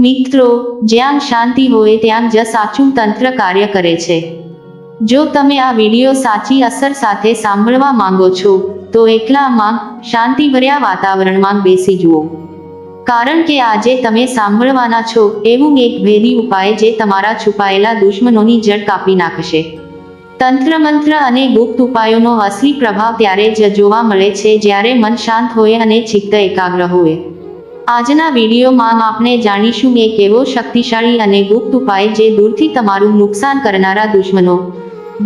મિત્રો, જ્યાં શાંતિ હોય ત્યાં જ સાચું તંત્ર કાર્ય કરે છે. જો તમે આ વિડિયો સાચી અસર સાથે સાંભળવા માંગો છો, તો એકલામાં શાંતિભર્યા વાતાવરણમાં બેસી જુઓ. કારણ કે આજે તમે સાંભળવાના છો એવું એક ભેદી ઉપાય જે તમારા છુપાયેલા દુશ્મનોની જડ કાપી નાખશે. તંત્ર મંત્ર અને ગુપ્ત ઉપાયોનો અસલી પ્રભાવ ત્યારે જ જોવા મળે છે જ્યારે મન શાંત હોય અને ચિત્ત એકાગ્ર હોય. આજના વિડીયોમાં આપણે જાણીશું એક એવો શક્તિશાળી અને ગુપ્ત ઉપાય જે દૂરથી તમારું નુકસાન કરનારા દુશ્મનો,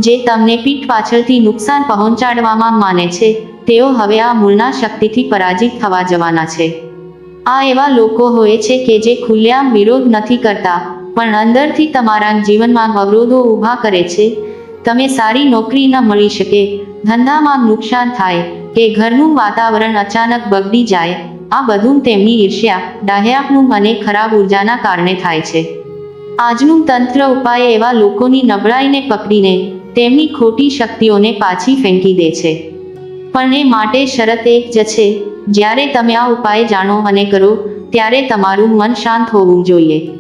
જે તમને પીઠ પાછળથી નુકસાન પહોંચાડવામાં માને છે, તેઓ હવે આ મૂળના શક્તિથી પરાજિત થવા જવાના છે. આ એવા લોકો હોય છે કે જે ખુલ્લેઆમ વિરોધ નથી કરતા, પણ અંદરથી તમારા જીવનમાં અવરોધો ઊભા કરે છે. તમે સારી નોકરી ન મળી શકે, ધંધામાં નુકસાન થાય, કે ઘરનું વાતાવરણ અચાનક બગડી જાય આ બધું તેમની ઈર્ષ્યા ડાહ્યાપનું અને ખરાબ ઉર્જાના કારણે થાય છે. આજનું તંત્ર ઉપાય એવા લોકોની નબળાઈને પકડીને તેમની ખોટી શક્તિઓને પાછી ફેંકી દે છે. પણ એ માટે શરત એક જ છે, જ્યારે તમે આ ઉપાય જાણો અને કરો, ત્યારે તમારું મન શાંત હોવું જોઈએ.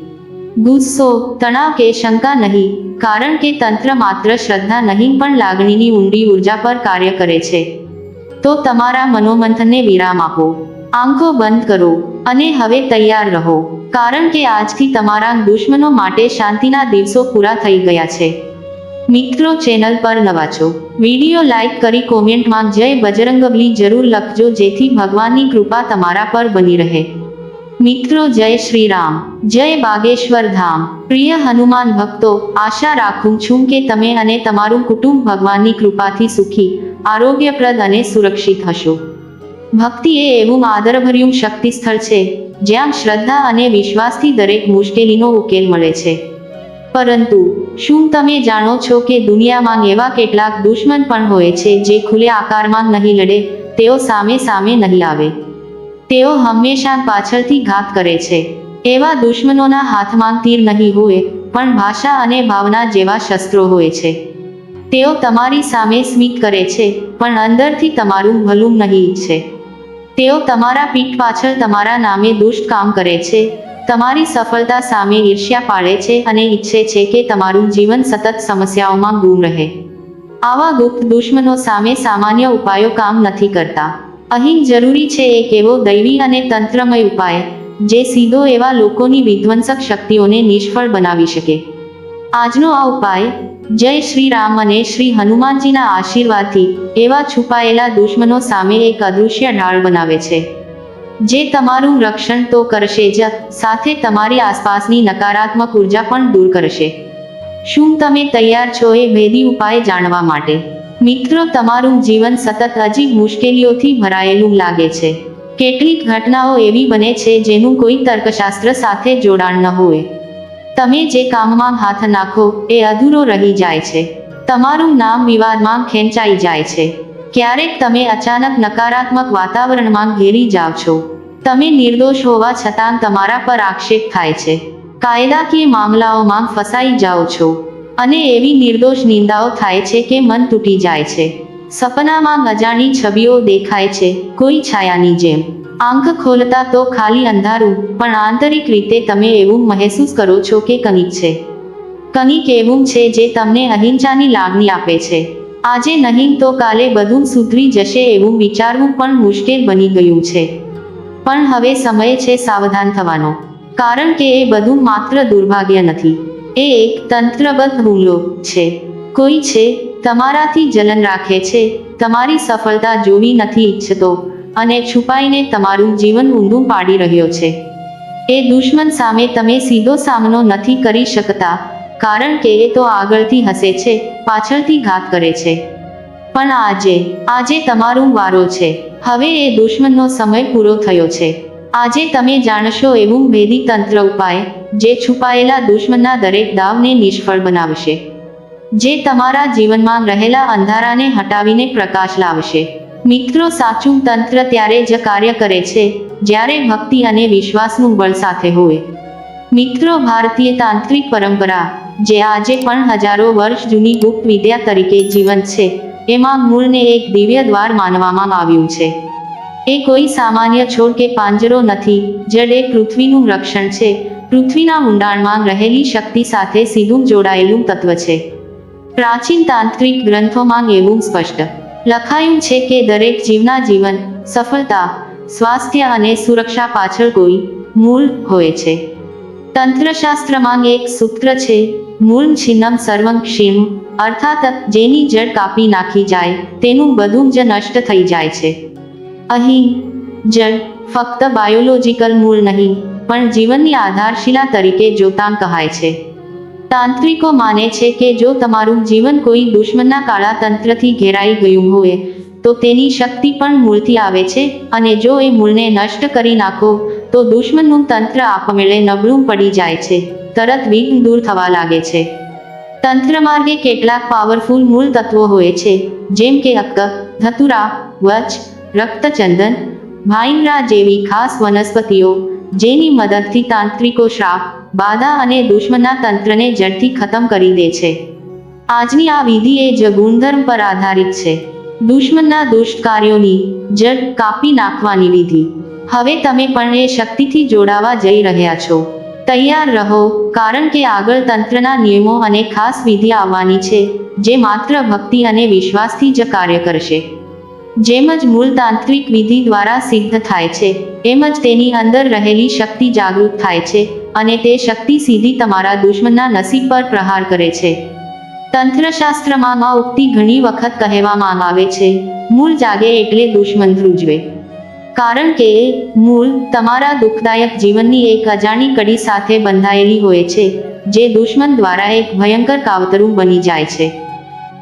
ગુસ્સો, તણાવ કે શંકા નહીં, કારણ કે તંત્ર માત્ર શ્રદ્ધા નહીં પણ લાગણીની ઊંડી ઊર્જા પર કાર્ય કરે છે. તો તમારા મનોમંથનને વિરામ આપો. આંખો બંધ કરો અને હવે તૈયાર રહો. કારણ કે આજથી તમારા દુશ્મનો માટે શાંતિના દિવસો પૂરા થઈ ગયા છે. મિત્રો, ચેનલ પર નવા છો વીડિયો લાઈક કરી કોમેન્ટમાં જય બજરંગબલી જરૂર લખજો, જેથી ભગવાનની કૃપા તમારા પર બની રહે. મિત્રો, જય શ્રી રામ જય બાગેશ્વર ધામ. પ્રિય હનુમાન ભક્તો, આશા રાખું છું કે તમે અને તમારું કુટુંબ ભગવાનની કૃપાથી સુખી, આરોગ્યપ્રદ અને સુરક્ષિત હશો. ભક્તિ એ એવું આદરભર્યું શક્તિ સ્થળ છે, જ્યાં શ્રદ્ધા અને વિશ્વાસથી દરેક મુશ્કેલીનો ઉકેલ મળે છે. પરંતુ, શું તમે જાણો છો કે દુનિયામાં એવા કેટલાક દુશ્મન પણ હોય છે જે ખુલ્લે આકારમાં નહીં લડે, તેઓ સામે સામે નહીં આવે તેઓ હંમેશા પાછળથી ઘાત કરે છે. એવા દુશ્મનોના હાથમાં તીર નહીં હોય, પણ ભાષા અને ભાવના જેવા શસ્ત્રો હોય છે. તેઓ તમારી સામે સ્મિત કરે છે, પણ અંદરથી તમારું ભલું નહીં ઈચ્છે. તેઓ તમારા પીઠ પાછળ તમારા નામે દુષ્ટ કામ કરે છે. તમારી સફળતા સામે ઈર્ષ્યા પાડે છે અને ઈચ્છે છે કે તમારું જીવન સતત સમસ્યાઓમાં ગુમ રહે. આવા ગુપ્ત દુશ્મનો સામે સામાન્ય ઉપાયો કામ નથી કરતા. અહીં જરૂરી છે એક એવો દૈવી અને તંત્રમય ઉપાય, જે સીધો એવા લોકોની વિધ્વંસક શક્તિઓને નિષ્ફળ બનાવી શકે. આજનો આ ઉપાય જય શ્રી રામ અને શ્રી હનુમાનજીના આશીર્વાદથી એવા છુપાયેલા દુશ્મનો સામે એક અદૃશ્ય ઢાળ બનાવે છે. જે તમારું રક્ષણ તો કરશે જ, સાથે તમારી આસપાસની નકારાત્મક ઊર્જા પણ દૂર કરશે. શું તમે તૈયાર છો એ ભેદી ઉપાય જાણવા માટે? મિત્રો, તમારું જીવન સતત અજીબ મુશ્કેલીઓથી ભરાયેલું લાગે છે. કેટલીક ઘટનાઓ એવી બને છે જેનું કોઈ તર્કશાસ્ત્ર સાથે જોડાણ ન હોય. તમે જે કામમાં હાથ નાખો એ અધૂરો રહી જાય છે. તમારું નામ વિવાદમાં ખેંચાઈ જાય છે. ક્યારેક તમે અચાનક નકારાત્મક વાતાવરણમાં ઘેરી જાઓ છો. તમે નિર્દોષ હોવા છતાં તમારા પર આક્ષેપ થાય છે. કાયદાકીય મામલાઓમાં ફસાઈ જાઓ છો. અને એવી નિર્દોષ નિંદાઓ થાય છે કે મન તૂટી જાય છે. સપનામાં અજાણી છબીઓ દેખાય છે. કોઈ છાયાની જેમ. આંખ ખોલતા તો ખાલી અંધારું, પણ આંતરિક રીતે તમે એવું મહેસૂસ કરો છો કે કંઈક છે. કંઈક એવું છે જે તમને અહિંસાની લાગણી આપે છે. આજે નહીં તો કાલે બધું સુધરી જશે એવું વિચારવું પણ મુશ્કેલ બની ગયું છે. પણ હવે સમય છે સાવધાન થવાનો. કારણ કે એ બધું માત્ર દુર્ભાગ્ય નથી. એ એક તંત્રબદ્ધ હુમલો છે. કોઈ છે, તમારાથી જલન રાખે છે, તમારી સફળતા જોવી નથી ઈચ્છતો. અને છુપાઈને તમારું જીવન ઊંધું પાડી રહ્યો છે. એ દુશ્મન સામે તમે સીધો સામનો નથી કરી શકતા, કારણ કે એ તો આગળથી હસે છે, પાછળથી ઘાત કરે છે. પણ આજે આજે તમારું વારો છે. હવે એ દુશ્મનનો સમય પૂરો થયો છે. આજે તમે જાણશો એવું ભેદી તંત્ર ઉપાય, જે છુપાયેલા દુશ્મનના દરેક દાવને નિષ્ફળ બનાવશે. જે તમારા જીવનમાં રહેલા અંધારાને હટાવીને પ્રકાશ લાવશે. મિત્રો સાચું તંત્ર ત્યારે જ કાર્ય કરે છે, જ્યારે ભક્તિ અને વિશ્વાસનું બળ સાથે હોય. મિત્રો ભારતીય તાંત્રિક પરંપરા, જે આજે પણ હજારો વર્ષ જૂની ગુપ્ત વિદ્યા તરીકે જીવંત છે, એમાં મૂળને એક દિવ્ય દ્વાર માનવામાં આવ્યું છે. એ કોઈ સામાન્ય છોડ કે પાંજરો નથી જડ એ પૃથ્વીનું રક્ષણ છે, પૃથ્વીના ઊંડાણમાં રહેલી શક્તિ સાથે સીધું જોડાયેલું તત્વ છે. પ્રાચીન તાંત્રિક ગ્રંથોમાં એવું સ્પષ્ટ લખાયું છે કે દરેક જીવના જીવન, સફળતા, સ્વાસ્થ્ય અને સુરક્ષા પાછળ કોઈ મૂળ હોય છે. તંત્રશાસ્ત્રમાં એક સૂત્ર છે, મૂળ છિન્નમ સર્વમ ક્ષીમ, અર્થાત જેની જડ કાપી નાખી જાય, તેનું બધું જ નષ્ટ થઈ જાય છે. અહીં, જળ ફક્ત બાયોલોજીકલ મૂળ નહીં, પણ જીવનની આધારશિલા તરીકે જોતાં કહાય છે. તાંત્રિકો માને છે કે જો તમારું જીવન કોઈ દુશ્મનના કાળા તંત્રથી ઘેરાઈ ગયું હોય, તો તેની શક્તિ પણ મૂળથી આવે છે અને જો એ મૂળને નષ્ટ કરી નાખો, તો દુશ્મનનું તંત્ર આપમેળે નબળું પડી જાય છે, તરત વિઘ્ન દૂર થવા લાગે છે. તંત્ર માર્ગે કેટલાક પાવરફુલ મૂળ તત્વો હોય છે, જેમ કે અક્ક, ધતુરા, વચ, રક્તચંદન ભાઈનરા જેવી ખાસ વનસ્પતિઓ જેની મદદથી તાંત્રિકો શ્રાપ, બાધા અને દુશ્મનના તંત્રને જડથી ખતમ કરી દે છે. આજની આ વિધિ એ જ ગુણધર્મ પર આધારિત છે. દુશ્મનના દુષ્ટ કાર્યોની જડ કાપી નાખવાની વિધિ. હવે તમે પણ એ શક્તિથી જોડાવા જઈ રહ્યા છો. તૈયાર રહો, કારણ કે આગળ તંત્રના નિયમો અને ખાસ વિધિ આવવાની છે, જે માત્ર ભક્તિ અને વિશ્વાસથી જ કાર્ય કરશે. જેમ જ મૂળ તાંત્રિક વિધિ દ્વારા સિદ્ધ થાય છે, એમ જ તેની અંદર રહેલી શક્તિ જાગૃત થાય છે અને તે શક્તિ સીધી તમારા દુશ્મનના નસીબ પર પ્રહાર કરે છે. તંત્રશાસ્ત્રમાં આ ઉક્તિ ઘણી વખત કહેવામાં આવે છે, મૂળ જાગે એટલે દુશ્મન ધ્રુજવે. કારણ કે મૂળ તમારા દુઃખદાયક જીવનની એક અજાણી કડી સાથે બંધાયેલી હોય છે, જે દુશ્મન દ્વારા એક ભયંકર કાવતરું બની જાય છે.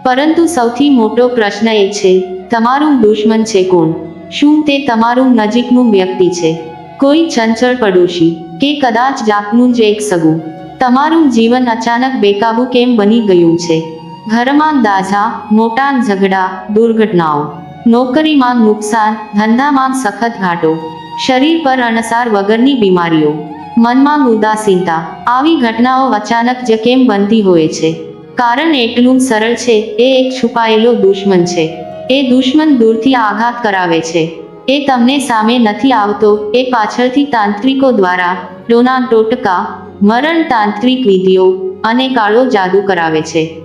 પરંતુ સૌથી મોટો પ્રશ્ન એ છે તમારું દુશ્મન છે કોણ? શું તે તમારું નજીકનું વ્યક્તિ છે? કોઈ ચંચળ પડોશી કે કદાચ જાતનું જ એક સગું. તમારું જીવન અચાનક બેકાબુ કેમ બની ગયું છે? ઘરમાં દાઝા, મોટા ઝઘડા, દુર્ઘટનાઓ, નોકરીમાં નુકસાન, ધંધામાં સખત ઘાટો, શરીર પર અણસાર વગરની બીમારીઓ, મનમાં ઉદાસીનતા, આવી ઘટનાઓ અચાનક જ કેમ બનતી હોય છે? કારણ એટલું સરળ છે, એ એક છુપાયેલો દુશ્મન છે. એ દુશ્મન દૂરથી આઘાત કરાવે છે. એ તમને સામે નથી આવતો. એ પાછળથી તાંત્રિકો દ્વારા ટોના ટોટકા, મરણ તાંત્રિક વિધિઓ અને કાળો જાદુ કરાવે છે.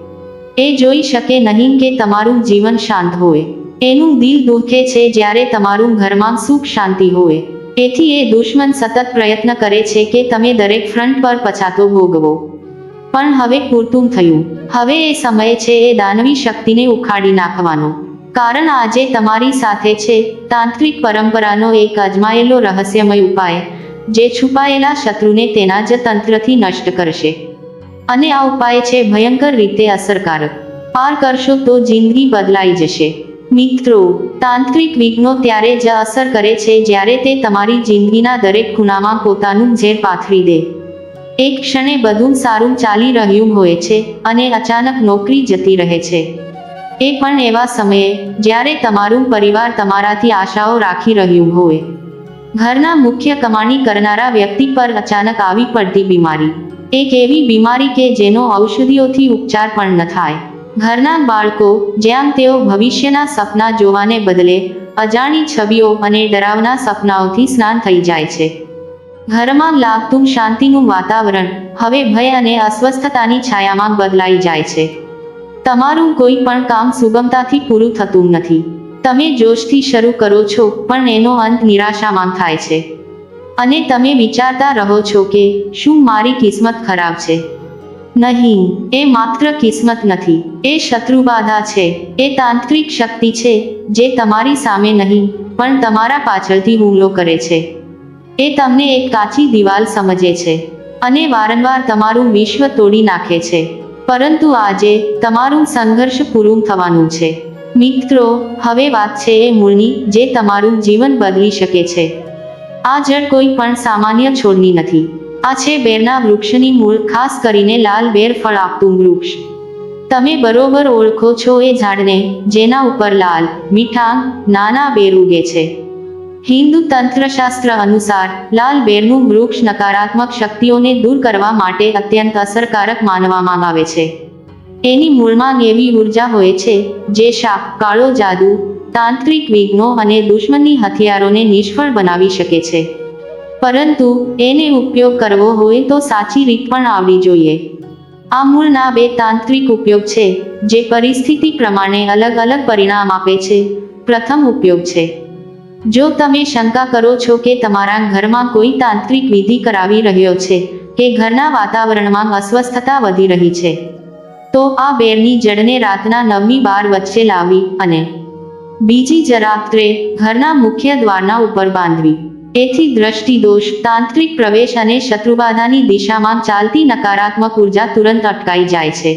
એ જોઈ શકે નહીં કે તમારું જીવન શાંત હોય. એનું દિલ દુખે છે જ્યારે તમારું ઘરમાં સુખ શાંતિ હોય. એથી એ દુશ્મન સતત પ્રયત્ન કરે છે કે તમે દરેક ફ્રન્ટ પર પછાતો ભોગવો. પણ હવે પૂરતું થયું. હવે એ સમય છે એ દાનવી શક્તિને ઉખાડી નાખવાનો. કારણ આજે તમારી સાથે છે. તાંત્રિક પરંપરાનો એક અજમાયેલો રહસ્યમય ઉપાય, જે છુપાયેલા શત્રુને તેના જ તંત્રથી નષ્ટ કરશે. અને આ ઉપાય છે ભયંકર રીતે અસરકારક. પાર કરશો તો જિંદગી બદલાઈ જશે. મિત્રો, તાંત્રિક વિઘ્નો ત્યારે જ અસર કરે છે જ્યારે તે તમારી જિંદગીના દરેક ખૂણામાં પોતાનું ઝેર પાથરી દે. એક ક્ષણે બધું સારું ચાલી રહ્યું હોય છે અને અચાનક નોકરી જતી રહે છે. એ પણ એવા સમયે જ્યારે તમારું પરિવાર તમારાથી આશાઓ રાખી રહ્યું હોય. ઘરના મુખ્ય કમાણી કરનારા વ્યક્તિ પર અચાનક આવી પડતી બીમારી. એક એવી બીમારી કે જેનો ઔષધિઓથી ઉપચાર પણ ન થાય. ઘરના બાળકો જ્યાં તેઓ ભવિષ્યના સપના જોવાને બદલે અજાણી છબીઓ અને ડરાવના સપનાઓથી સ્નાન થઈ જાય છે. ઘરમાં લાગતું શાંતિનું વાતાવરણ હવે ભય અને અસ્વસ્થતાની છાયામાં બદલાઈ જાય છે. તમારું કોઈ પણ કામ સુગમતાથી પૂરું થતું નથી. તમે જોશથી શરૂ કરો છો, પણ એનો અંત નિરાશામાં થાય છે. અને તમે વિચારતા રહો છો કે, શું મારી કિસ્મત ખરાબ છે? નહીં, એ માત્ર કિસ્મત નથી. એ શત્રુબાધા છે. એ તાંત્રિક શક્તિ છે, જે તમારી સામે નહીં, પણ તમારા પાછળથી હુમલો કરે છે. એ તમને એક કાચી દિવાલ સમજે છે. અને વારંવાર તમારું વિશ્વ તોડી નાખે છે. પરંતુ આજે તમારું સંઘર્ષ પૂરું થવાનું છે. મિત્રો, હવે વાત છે એ મૂળની, જે તમારું જીવન બદલી શકે છે. આ જળ કોઈ પણ સામાન્ય છોડની નથી. આ છે બેરના વૃક્ષની મૂળ, ખાસ કરીને લાલ બેર ફળ આપતું વૃક્ષ. તમે બરોબર ઓળખો છો એ ઝાડને, જેના ઉપર લાલ, મીઠા, નાના બેર ઉગે છે. હિન્દુ તંત્રશાસ્ત્ર અનુસાર, લાલ બેરનું વૃક્ષ નકારાત્મક શક્તિઓને દૂર કરવા માટે અત્યંત અસરકારક માનવામાં આવે છે. એની મૂળમાં એવી ઊર્જા હોય છે, જે શાપ, કાળો જાદુ, તાંત્રિક વિઘ્નો અને દુશ્મનની હથિયારોને નિષ્ફળ બનાવી શકે છે. પરંતુ, એને ઉપયોગ કરવો હોય તો સાચી રીત પણ આવડી જોઈએ. આ મૂળના બે તાંત્રિક ઉપયોગ છે, જે પરિસ્થિતિ પ્રમાણે અલગ અલગ પરિણામ આપે છે. પ્રથમ ઉપયોગ છે. જો તમે શંકા કરો છો કે તમારા ઘરમાં કોઈ તાંત્રિક વિધિ કરાવી રહ્યો છે કે ઘરના વાતાવરણમાં અસ્વસ્થતા વધી રહી છે, તો આ બેરની જડને રાતના નવમી બાર વચ્ચે લાવી અને બીજી જરાત્રે ઘરના મુખ્ય દ્વારના ઉપર બાંધવી. એથી દ્રષ્ટિ દોષ તાંત્રિક પ્રવેશ અને શત્રુબાધાની દિશામાં ચાલતી નકારાત્મક ઊર્જા તુરંત અટકાઈ જાય છે.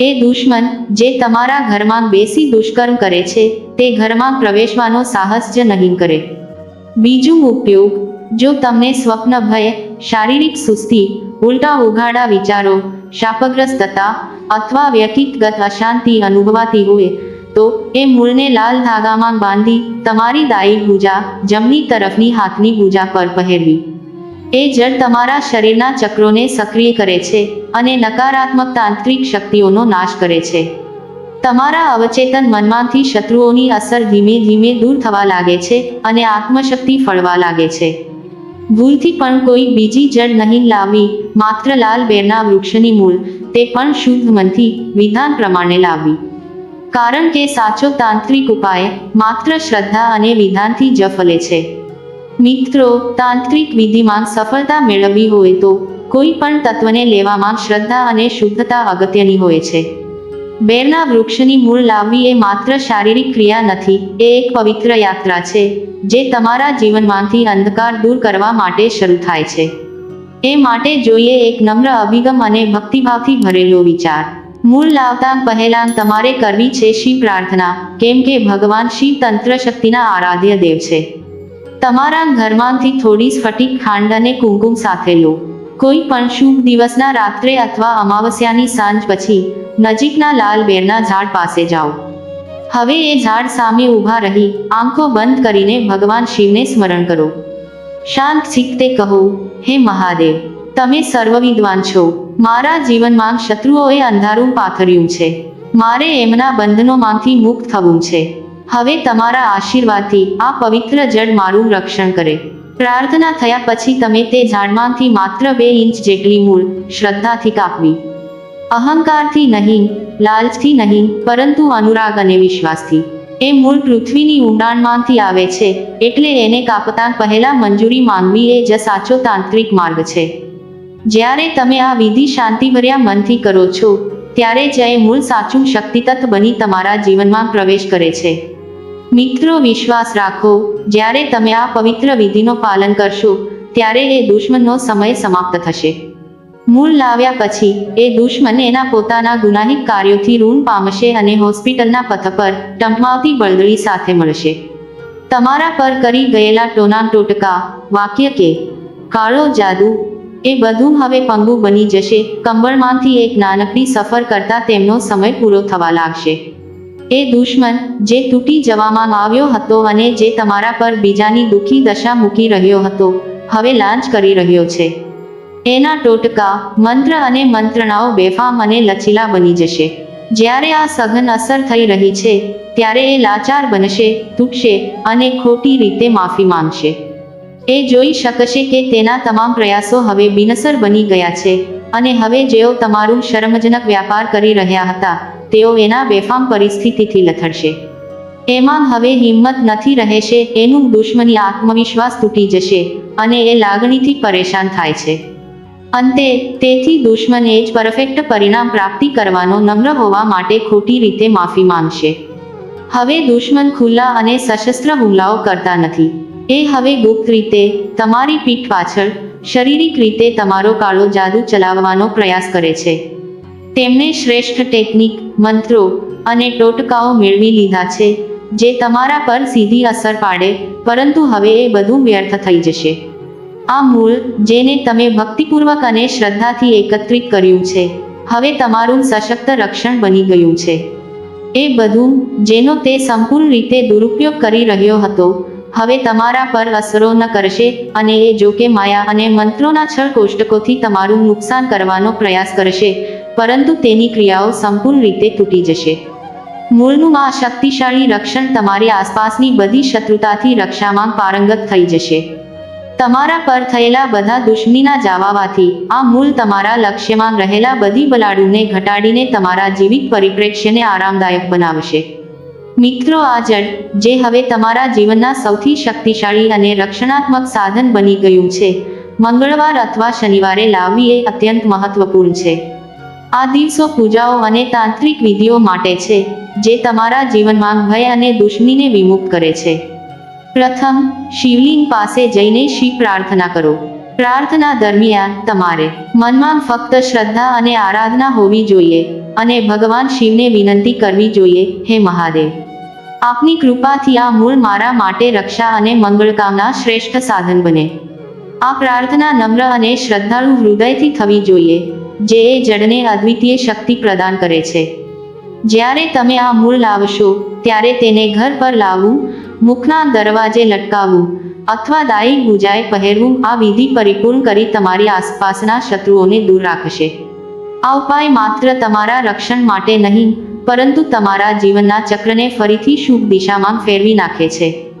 એ દુશ્મન જે તમારા ઘરમાં બેસી દુષ્કર્મ કરે છે, તે ઘરમાં પ્રવેશવાનો સાહસ જ નહીં કરે. બીજું ઉપયોગ, જો તમને સ્વપ્ન ભય, શારીરિક સુસ્તી, ઉલટા ઉઘાડા વિચારો, શાપગ્રસ્તતા અથવા વ્યક્તિગત અશાંતિ અનુભવાતી હોય, તો એ મૂળને લાલ ધાગામાં બાંધી તમારી દાઈ ભૂજા જમણી તરફની હાથની ભૂજા પર પહેરવી. એ જળ તમારા શરીરના ચક્રોને સક્રિય કરે છે અને નકારાત્મક તાંત્રિક શક્તિઓનો નાશ કરે છે. તમારા અવચેતન મનમાંથી શત્રુઓની અસર ધીમે ધીમે દૂર થવા લાગે છે અને આત્મશક્તિ ફળવા લાગે છે. ભૂલથી પણ કોઈ બીજી જળ નહીં લાવવી, માત્ર લાલ બેરના વૃક્ષની મૂળ, તે પણ શુદ્ધ મનથી વિધાન પ્રમાણે લાવવી. કારણ કે સાચો તાંત્રિક ઉપાય માત્ર શ્રદ્ધા અને વિધાનથી જ ફલે છે. મિત્રો, તાંત્રિક વિધિમાં સફળતા મેળવવી હોય તો કોઈ પણ તત્વને લેવામાં શ્રદ્ધા અને શુદ્ધતા અગત્યની હોય છે. બેરના વૃક્ષની મૂળ લાવવી એ માત્ર શારીરિક ક્રિયા નથી, એ એક પવિત્ર યાત્રા છે, જે તમારા જીવનમાંથી અંધકાર દૂર કરવા માટે શરૂ થાય છે. એ માટે જોઈએ એક નમ્ર અભિગમ અને ભક્તિભાવથી ભરેલો વિચાર. મૂળ લાવતા પહેલા તમારે કરવી છે શિવ પ્રાર્થના, કેમ કે ભગવાન શિવ તંત્ર શક્તિના આરાધ્ય દેવ છે. તમારા ઘરમાંથી થોડી સ્ફટિક ખાંડ અને કુમકુમ સાથે લો. કોઈ પણ શુભ દિવસના રાત્રે અથવા અમાવસ્યાની સાંજ પછી નજીકના લાલ બેરના ઝાડ પાસે જાઓ. હવે એ ઝાડ સામે ઊભા રહી આંખો બંધ કરીને ભગવાન શિવને સ્મરણ કરો. શાંત ચિત્તે કહો, હે મહાદેવ, તમે સર્વવિદ્વાન છો. મારા જીવનમાં શત્રુઓએ અંધારું પાથર્યું છે. મારે એમના બંધનોમાંથી મુક્ત થવું છે. હવે તમારા આશીર્વાદથી આ પવિત્ર જળ મારું રક્ષણ કરે. પ્રાર્થના થયા પછી તમે તે ઝાડમાંથી માત્ર બે ઇંચ જેટલી મૂળ શ્રદ્ધાથી કાપવી. અહંકારથી નહીં, લાલચથી નહીં, પરંતુ અનુરાગ અને વિશ્વાસથી. એ મૂળ પૃથ્વીની ઊંડાણમાંથી આવે છે, એટલે એને કાપતા પહેલા મંજૂરી માંગવી એ જ સાચો તાંત્રિક માર્ગ છે. જ્યારે તમે આ વિધિ શાંતિભર્યા મનથી કરો છો, ત્યારે જ એ મૂળ સાચું શક્તિતત્વ બની તમારા જીવનમાં પ્રવેશ કરે છે. મિત્રો, વિશ્વાસ રાખો. જ્યારે તમે આ પવિત્ર વિધિનો પાલન કરશો, ત્યારે એ દુશ્મનનો સમય સમાપ્ત થશે. મૂળ લાવ્યા પછી, એ દુશ્મન એના પોતાના ગુનાહિત કાર્યોથી ઋણ પામશે અને હોસ્પિટલના પથ પર ટંપમાવતી બળદળી સાથે મળશે. તમારા પર કરી ગયેલા ટોના ટોટકા, વાક્ય કે, કાળો જાદુ એ બધું હવે પંગુ બની જશે. કંબળમાંથી એક નાનકડી સફર કરતા તેમનો સમય પૂરો થવા લાગશે. એ દુશ્મન, જે તૂટી જવામાં આવ્યો હતો અને જે તમારા પર બીજાની દુઃખી દશા મૂકી રહ્યો હતો, હવે લાંચ કરી રહ્યો છે. એના ટોટકા, મંત્ર અને મંત્રણાઓ બેફામ અને લચીલા બની જશે. જ્યારે આ સઘન અસર થઈ રહી છે, ત્યારે એ લાચાર બનશે, તૂટશે અને ખોટી રીતે માફી માંગશે. એ જોઈ શકશે કે તેના તમામ પ્રયાસો હવે બિનસર બની ગયા છે અને હવે જેઓ તમારું શરમજનક વ્યાપાર કરી રહ્યા હતા તેઓ એના બેફામ પરિસ્થિતિથી લથડશે. એમાં હવે હિંમત નથી રહેશે, એનું દુશ્મની આત્મવિશ્વાસ તૂટી જશે અને એ લાગણીથી પરેશાન થાય છે. અંતે, તેથી દુશ્મન એ જ પરફેક્ટ પરિણામ પ્રાપ્તિ કરવાનો નમ્ર હોવા માટે ખોટી રીતે માફી માંગશે. હવે દુશ્મન ખુલ્લા અને સશસ્ત્ર હુમલાઓ કરતા નથી. એ હવે ગુપ્ત રીતે, તમારી પીઠ પાછળ, શારીરિક રીતે તમારો કાળો જાદુ ચલાવવાનો પ્રયાસ કરે છે. તેમણે શ્રેષ્ઠ ટેકનિક, મંત્રો અને ટોટકાઓ મેળવી લીધા છે, જે તમારા પર સીધી અસર પાડે, પરંતુ હવે એ બધું વ્યર્થ થઈ જશે. આ મૂળ, જેને તમે ભક્તિપૂર્વક અને શ્રદ્ધાથી એકત્રિત કર્યું છે, હવે તમારું સશક્ત રક્ષણ બની ગયું છે. એ બધું, જેનો તે સંપૂર્ણ રીતે દુરુપયોગ કરી રહ્યો હતો, હવે તમારા પર અસરો ન કરશે અને એ જો કે માયા અને મંત્રોના છળ કોષ્ટકોથી તમારું નુકસાન કરવાનો પ્રયાસ કરશે પરંતુ તેની ક્રિયાઓ સંપૂર્ણ રીતે તૂટી જશે. મૂળનું આ શક્તિશાળી રક્ષણ તમારી આસપાસની બધી શત્રુતાથી રક્ષામાં પારંગત થઈ જશે. તમારા પર થયેલા બધા દુશ્મીના જાવાવાથી આ મૂળ તમારા લક્ષ્યમાં રહેલા બધી બલાડુને ઘટાડીને તમારા જીવિત પરિપ્રેક્ષ્યને આરામદાયક બનાવશે. મિત્રો, આ જળ, જે હવે તમારા જીવનના સૌથી શક્તિશાળી અને રક્ષણાત્મક સાધન બની ગયું છે, મંગળવાર અથવા શનિવારે લાવવી એ અત્યંત મહત્વપૂર્ણ છે. આ દિવસો પૂજાઓ અને તાંત્રિક વિધિઓ માટે છે, જે તમારા જીવનમાં ભય અને દુશ્મનીને વિમુક્ત કરે છે. પ્રથમ, શિવલિંગ પાસે જઈને શિવ પ્રાર્થના કરો. પ્રાર્થના દરમિયાન તમારે મનમાં ફક્ત શ્રદ્ધા અને આરાધના હોવી જોઈએ અને ભગવાન શિવને વિનંતી કરવી જોઈએ, હે મહાદેવ, આપની કૃપાથી આ મૂળ મારા માટે રક્ષા અને મંગળકામના શ્રેષ્ઠ સાધન બને. આ પ્રાર્થના નમ્ર અને શ્રદ્ધાળુ હૃદયથી થવી જોઈએ. જે એ જડને અદ્વિતીય શક્તિ પ્રદાન કરે છે. જ્યારે તમે આ મૂળ લાવશો, ત્યારે તેને ઘર પર લાવવું, મુખના દરવાજે લટકાવવું અથવા દાયી ગુજાએ પહેરવું આ વિધિ પરિપૂર્ણ કરી તમારી આસપાસના શત્રુઓને દૂર રાખશે. આ ઉપાય માત્ર તમારા રક્ષણ માટે નહીં, પરંતુ તમારા જીવનના ચક્રને ફરીથી શુભ દિશામાં ફેરવી નાખે છે.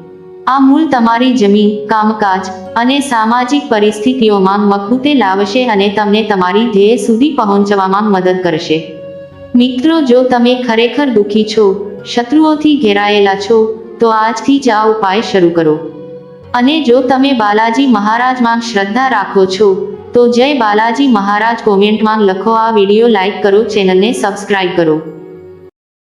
આ મૂળ તમારી જમીન, કામકાજ અને સામાજિક પરિસ્થિતિઓમાં મખૂતે લાવશે અને તમને તમારી ધ્યેય સુધી પહોંચવામાં મદદ કરશે. મિત્રો, જો તમે ખરેખર દુઃખી છો, શત્રુઓથી ઘેરાયેલા છો, તો આજથી જ આ ઉપાય શરૂ કરો. અને જો તમે બાલાજી મહારાજમાં શ્રદ્ધા રાખો છો, તો જય બાલાજી મહારાજ કોમેન્ટમાં લખો આ વીડિયો લાઈક કરો, ચેનલને સબસ્ક્રાઈબ કરો.